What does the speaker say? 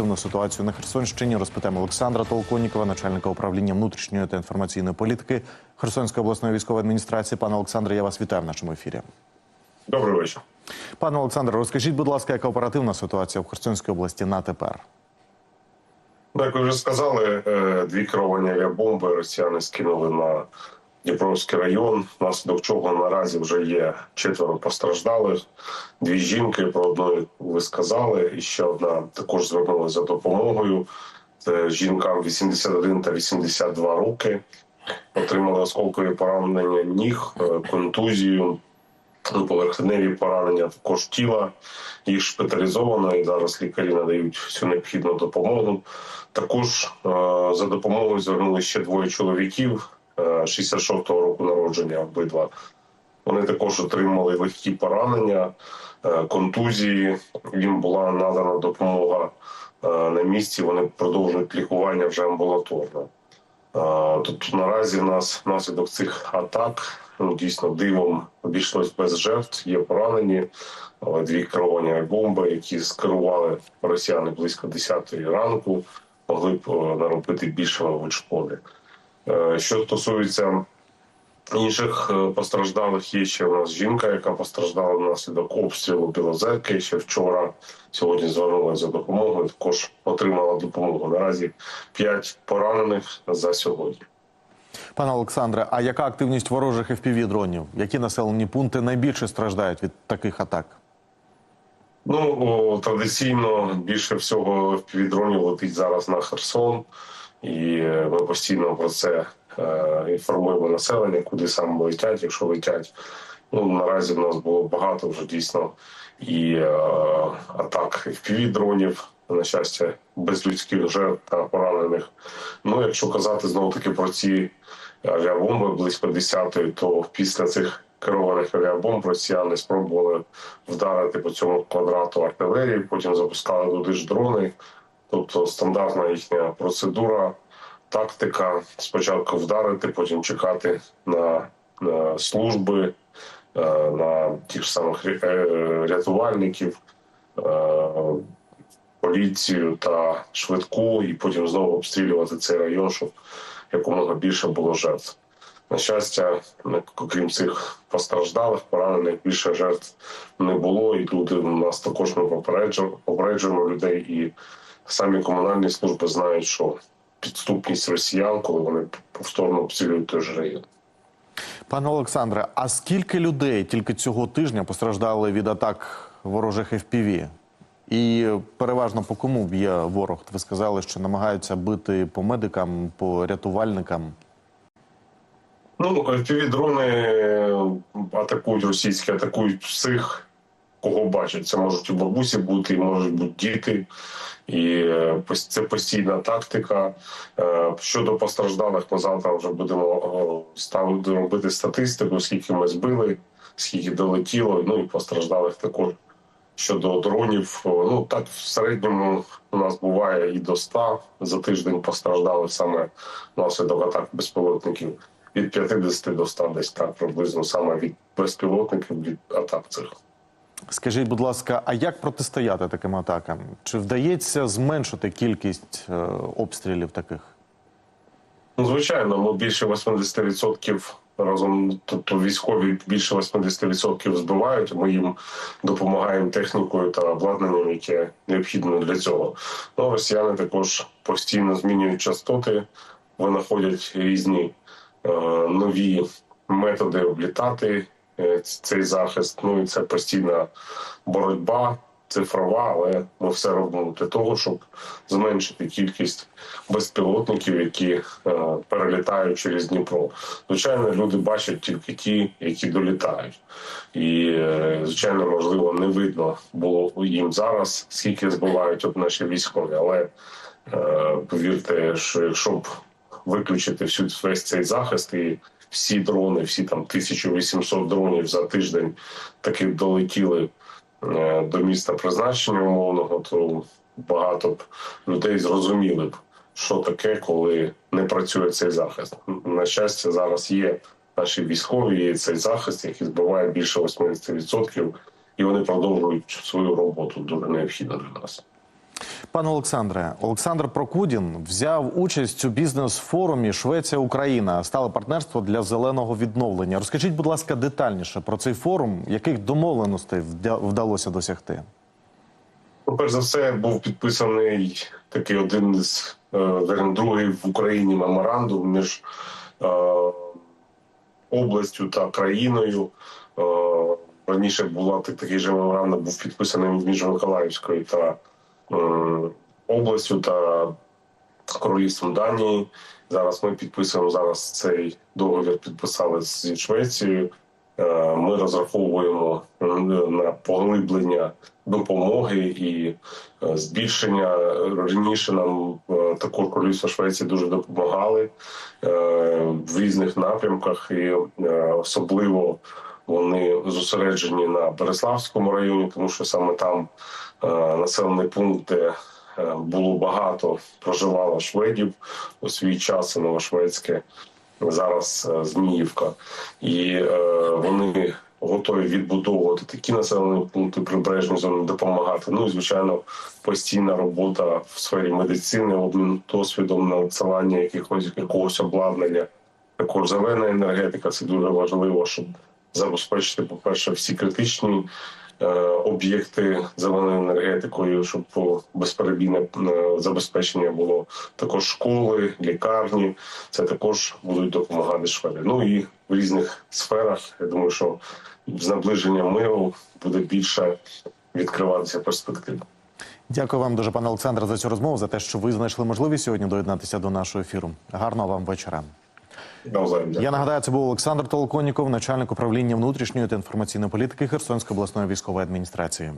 оперативну ситуацію на Херсонщині розпитаємо Олександра Толконікова, начальника управління внутрішньої та інформаційної політики Херсонської обласної військової адміністрації. Пане Олександре, я вас вітаю в нашому ефірі. Добрий вечір. Пане Олександре, розкажіть, будь ласка, яка оперативна ситуація в Херсонській області на тепер? Як ви вже сказали, е, дві керовані авіабомби росіяни скинули на Дніпровський район, внаслідок чого наразі вже є четверо постраждалих. Дві жінки про одну ви сказали, і ще одна також звернулася за допомогою. Це жінкам 81 та 82 роки. Отримали осколкові поранення ніг, е, контузію, ну, поверхневі поранення також тіла. Їх шпиталізовано і зараз лікарі надають всю необхідну допомогу. Також е, за допомогою звернули ще двоє чоловіків 66-го року народження обидва. Вони також отримали легкі поранення, е, контузії. Їм була надана допомога е, на місці. Вони продовжують лікування вже амбулаторно. Тобто наразі в нас внаслідок цих атак ну, дійсно дивом обійшлось без жертв. Є поранені, дві керовані бомби, які скерували росіяни близько 10 ранку, могли б наробити більше шкоди. Е, Що стосується інших е, постраждалих, є ще у нас жінка, яка постраждала внаслідок обстрілу Білозерки ще вчора. Сьогодні звернулася за допомогою. Також отримала допомогу. Наразі п'ять поранених за сьогодні. Пане Олександре, а яка активність ворожих fpv дронів? Які населені пункти найбільше страждають від таких атак? Ну традиційно більше всього півдронів летить зараз на Херсон, і е, ми постійно про це е, інформуємо населення, куди саме летять, якщо летять. Ну наразі в нас було багато вже дійсно і е, атак дронів на щастя, без людських жертв та поранених. Ну, якщо казати знову таки про ці авіабомби близько 10-ї, то після цих керованих авіабомб росіяни спробували вдарити по цьому квадрату артилерії, потім запускали туди ж дрони. Тобто стандартна їхня процедура, тактика спочатку вдарити, потім чекати на, на служби, е, на тих самих е, рятувальників, е, поліцію та швидку, і потім знову обстрілювати цей район, щоб якомога більше було жертв. На щастя, окрім цих постраждалих, поранених більше жертв не було. І люди у нас також ми попереджуємо людей, і самі комунальні служби знають, що підступність росіян, коли вони повторно обстрілюють той же район. Пане Олександре, а скільки людей тільки цього тижня постраждали від атак ворожих FPV? І переважно по кому б'є ворог? Ви сказали, що намагаються бити по медикам, по рятувальникам. Ну, дрони атакують російські, атакують всіх, кого бачать. Це можуть і бабусі бути, і можуть бути діти. І е, це постійна тактика. Е, Щодо постраждалих, ми завтра вже будемо ставити робити статистику, скільки ми збили, скільки долетіло. Ну і постраждалих також. Щодо дронів, ну так в середньому у нас буває і до 100 за тиждень постраждали саме внаслідок атак безпілотників від 50 до 100 десь так приблизно саме від безпілотників від атак цих. Скажіть, будь ласка, а як протистояти таким атакам? Чи вдається зменшити кількість е, обстрілів таких? Ну, звичайно, ми більше 80% разом, тобто військові більше 80% збивають. Ми їм допомагаємо технікою та обладнанням, яке необхідно для цього. Ну, росіяни також постійно змінюють частоти, винаходять різні е, нові методи облітати цей захист. Ну і це постійна боротьба. Цифрова, але ми все робимо для того, щоб зменшити кількість безпілотників, які е, перелітають через Дніпро. Звичайно, люди бачать тільки ті, які долітають, і е, звичайно, можливо, не видно було їм зараз, скільки збивають от наші військові. Але е, повірте, що якщо б виключити всю весь цей захист і всі дрони, всі там 1800 дронів за тиждень таки долетіли е, до міста призначення умовного, то багато б людей зрозуміли б, що таке, коли не працює цей захист. На щастя, зараз є наші військові, є цей захист, який збиває більше 80%, і вони продовжують свою роботу дуже необхідно для нас. Пане Олександре, Олександр Прокудін взяв участь у бізнес-форумі Швеція Україна стале партнерство для зеленого відновлення. Розкажіть, будь ласка, детальніше про цей форум, яких домовленостей вдалося досягти? Перш за все, був підписаний такий один е, другий в Україні меморандум між е, областю та країною. Е, раніше була так- такий же меморандум, був підписаний між Миколаївською та е, областю та королівством Данії. Зараз ми підписуємо зараз цей договір. Підписали зі Швецією. Е, Ми розраховуємо е, на поглиблення допомоги і е, збільшення. Раніше нам е, також королівство Швеції дуже допомагали е, в різних напрямках, і е, особливо вони зосереджені на Береславському районі, тому що саме там е, населений пункт, де е, було багато проживало шведів у свій час, Новошведське, зараз е, Зміївка, і вони готові відбудовувати такі населені пункти прибережні зони, допомагати. Ну і звичайно, постійна робота в сфері медицини, обмін досвідом надсилання якихось якогось обладнання. Також зелена енергетика це дуже важливо, щоб забезпечити, по-перше, всі критичні е, об'єкти зеленою енергетикою, щоб безперебійне е, забезпечення було також школи, лікарні. Це також будуть допомагати шведи. Ну і в різних сферах. Я думаю, що з наближенням миру буде більше відкриватися перспектив. Дякую вам дуже, пане Олександре, за цю розмову, за те, що ви знайшли можливість сьогодні доєднатися до нашого ефіру. Гарного вам вечора. Я нагадаю, це був Олександр Толоконніков, начальник управління внутрішньої та інформаційної політики Херсонської обласної військової адміністрації.